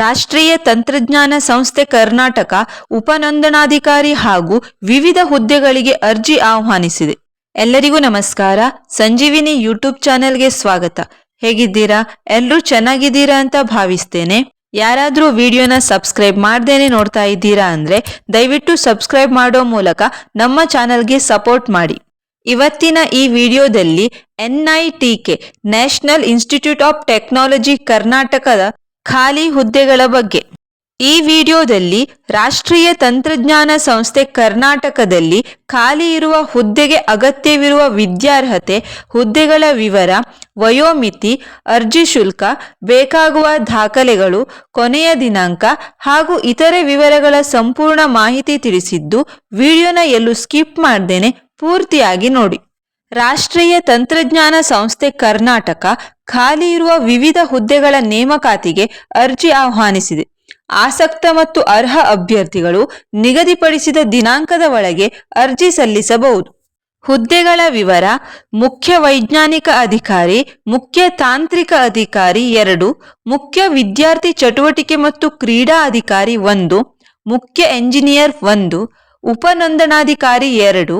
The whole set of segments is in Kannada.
ರಾಷ್ಟ್ರೀಯ ತಂತ್ರಜ್ಞಾನ ಸಂಸ್ಥೆ ಕರ್ನಾಟಕ ಉಪನೋಂದಣಾಧಿಕಾರಿ ಹಾಗೂ ವಿವಿಧ ಹುದ್ದೆಗಳಿಗೆ ಅರ್ಜಿ ಆಹ್ವಾನಿಸಿದೆ. ಎಲ್ಲರಿಗೂ ನಮಸ್ಕಾರ. ಸಂಜೀವಿನಿ ಯೂಟ್ಯೂಬ್ ಚಾನೆಲ್ಗೆ ಸ್ವಾಗತ. ಹೇಗಿದ್ದೀರಾ? ಎಲ್ಲರೂ ಚೆನ್ನಾಗಿದ್ದೀರಾ ಅಂತ ಭಾವಿಸ್ತೇನೆ. ಯಾರಾದ್ರೂ ವಿಡಿಯೋನ ಸಬ್ಸ್ಕ್ರೈಬ್ ಮಾಡ್ದೇನೆ ನೋಡ್ತಾ ಇದ್ದೀರಾ ಅಂದ್ರೆ ದಯವಿಟ್ಟು ಸಬ್ಸ್ಕ್ರೈಬ್ ಮಾಡೋ ಮೂಲಕ ನಮ್ಮ ಚಾನೆಲ್ಗೆ ಸಪೋರ್ಟ್ ಮಾಡಿ. ಇವತ್ತಿನ ಈ ವಿಡಿಯೋದಲ್ಲಿ NITK national institute of technology ಕರ್ನಾಟಕದ ಖಾಲಿ ಹುದ್ದೆಗಳ ಬಗ್ಗೆ. ಈ ವಿಡಿಯೋದಲ್ಲಿ ರಾಷ್ಟ್ರೀಯ ತಂತ್ರಜ್ಞಾನ ಸಂಸ್ಥೆ ಕರ್ನಾಟಕದಲ್ಲಿ ಖಾಲಿ ಇರುವ ಹುದ್ದೆಗೆ ಅಗತ್ಯವಿರುವ ವಿದ್ಯಾರ್ಹತೆ, ಹುದ್ದೆಗಳ ವಿವರ, ವಯೋಮಿತಿ, ಅರ್ಜಿ ಶುಲ್ಕ, ಬೇಕಾಗುವ ದಾಖಲೆಗಳು, ಕೊನೆಯ ದಿನಾಂಕ ಹಾಗೂ ಇತರೆ ವಿವರಗಳ ಸಂಪೂರ್ಣ ಮಾಹಿತಿ ತಿಳಿಸಿದ್ದು ವಿಡಿಯೋನ ಎಲ್ಲೂ ಸ್ಕಿಪ್ ಮಾಡ್ದೇನೆ ಪೂರ್ತಿಯಾಗಿ ನೋಡಿ. ರಾಷ್ಟ್ರೀಯ ತಂತ್ರಜ್ಞಾನ ಸಂಸ್ಥೆ ಕರ್ನಾಟಕ ಖಾಲಿ ಇರುವ ವಿವಿಧ ಹುದ್ದೆಗಳ ನೇಮಕಾತಿಗೆ ಅರ್ಜಿ ಆಹ್ವಾನಿಸಿದೆ. ಆಸಕ್ತ ಮತ್ತು ಅರ್ಹ ಅಭ್ಯರ್ಥಿಗಳು ನಿಗದಿಪಡಿಸಿದ ದಿನಾಂಕದ ಒಳಗೆ ಅರ್ಜಿ ಸಲ್ಲಿಸಬಹುದು. ಹುದ್ದೆಗಳ ವಿವರ, ಮುಖ್ಯ ವೈಜ್ಞಾನಿಕ ಅಧಿಕಾರಿ, ಮುಖ್ಯ ತಾಂತ್ರಿಕ ಅಧಿಕಾರಿ ಎರಡು, ಮುಖ್ಯ ವಿದ್ಯಾರ್ಥಿ ಚಟುವಟಿಕೆ ಮತ್ತು ಕ್ರೀಡಾ ಅಧಿಕಾರಿ ಒಂದು, ಮುಖ್ಯ ಎಂಜಿನಿಯರ್ ಒಂದು ಉಪನೋಂದಣಾಧಿಕಾರಿ ಎರಡು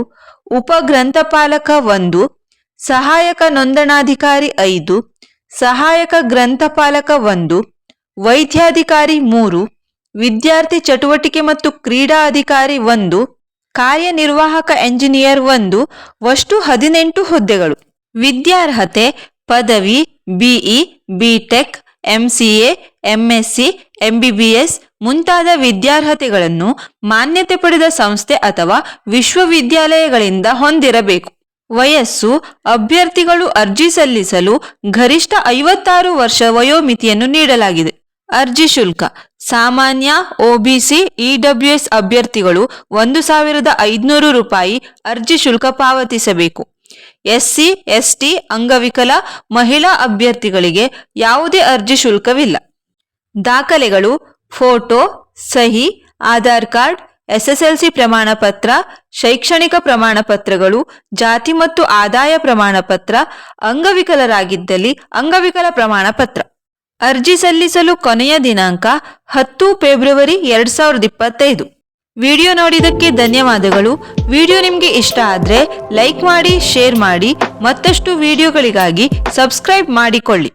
ಉಪ ಗ್ರಂಥಪಾಲಕ ಒಂದು ಸಹಾಯಕ ನೋಂದಣಾಧಿಕಾರಿ ಐದು ಸಹಾಯಕ ಗ್ರಂಥಪಾಲಕ ಒಂದು, ವೈದ್ಯಾಧಿಕಾರಿ ಮೂರು, ವಿದ್ಯಾರ್ಥಿ ಚಟುವಟಿಕೆ ಮತ್ತು ಕ್ರೀಡಾ ಅಧಿಕಾರಿ ಒಂದು, ಕಾರ್ಯನಿರ್ವಾಹಕ ಎಂಜಿನಿಯರ್ ಒಂದು ವಷ್ಟು ಹದಿನೆಂಟು ಹುದ್ದೆಗಳು. ವಿದ್ಯಾರ್ಹತೆ, ಪದವಿ, BE, BTech, MCA, MSc, MBBS ಮುಂತಾದ ವಿದ್ಯಾರ್ಹತೆಗಳನ್ನು ಮಾನ್ಯತೆ ಪಡೆದ ಸಂಸ್ಥೆ ಅಥವಾ ವಿಶ್ವವಿದ್ಯಾಲಯಗಳಿಂದ ಹೊಂದಿರಬೇಕು. ವಯಸ್ಸು, ಅಭ್ಯರ್ಥಿಗಳು ಅರ್ಜಿ ಸಲ್ಲಿಸಲು ಗರಿಷ್ಠ ಐವತ್ತಾರು ವರ್ಷ ವಯೋಮಿತಿಯನ್ನು ನೀಡಲಾಗಿದೆ. ಅರ್ಜಿ ಶುಲ್ಕ, ಸಾಮಾನ್ಯ ಒಬಿಸಿ ಇಡಬ್ಲ್ಯೂಎಸ್ ಅಭ್ಯರ್ಥಿಗಳು ಒಂದು ಸಾವಿರದ ಐದುನೂರು ರೂಪಾಯಿ ಅರ್ಜಿ ಶುಲ್ಕ ಪಾವತಿಸಬೇಕು. ಎಸ್ಸಿ, ಎಸ್ಟಿ, ಅಂಗವಿಕಲ, ಮಹಿಳಾ ಅಭ್ಯರ್ಥಿಗಳಿಗೆ ಯಾವುದೇ ಅರ್ಜಿ ಶುಲ್ಕವಿಲ್ಲ. ದಾಖಲೆಗಳು ಫೋಟೋ, ಸಹಿ, ಆಧಾರ್ ಕಾರ್ಡ್ ಎಸ್ಎಸ್ಎಲ್ಸಿ ಪ್ರಮಾಣ ಪತ್ರ ಶೈಕ್ಷಣಿಕ ಪ್ರಮಾಣ ಪತ್ರಗಳು ಜಾತಿ ಮತ್ತು ಆದಾಯ ಪ್ರಮಾಣ ಪತ್ರ ಅಂಗವಿಕಲರಾಗಿದ್ದಲ್ಲಿ ಅಂಗವಿಕಲ ಪ್ರಮಾಣ ಪತ್ರ ಅರ್ಜಿ ಸಲ್ಲಿಸಲು ಕೊನೆಯ ದಿನಾಂಕ ಹತ್ತು ಫೆಬ್ರವರಿ ಎರಡ್ ಸಾವಿರದ ಇಪ್ಪತ್ತೈದು. ವಿಡಿಯೋ ನೋಡಿದಕ್ಕೆ ಧನ್ಯವಾದಗಳು. ವಿಡಿಯೋ ನಿಮಗೆ ಇಷ್ಟ ಆದರೆ ಲೈಕ್ ಮಾಡಿ, ಶೇರ್ ಮಾಡಿ, ಮತ್ತಷ್ಟು ವಿಡಿಯೋಗಳಿಗಾಗಿ ಸಬ್ಸ್ಕ್ರೈಬ್ ಮಾಡಿಕೊಳ್ಳಿ.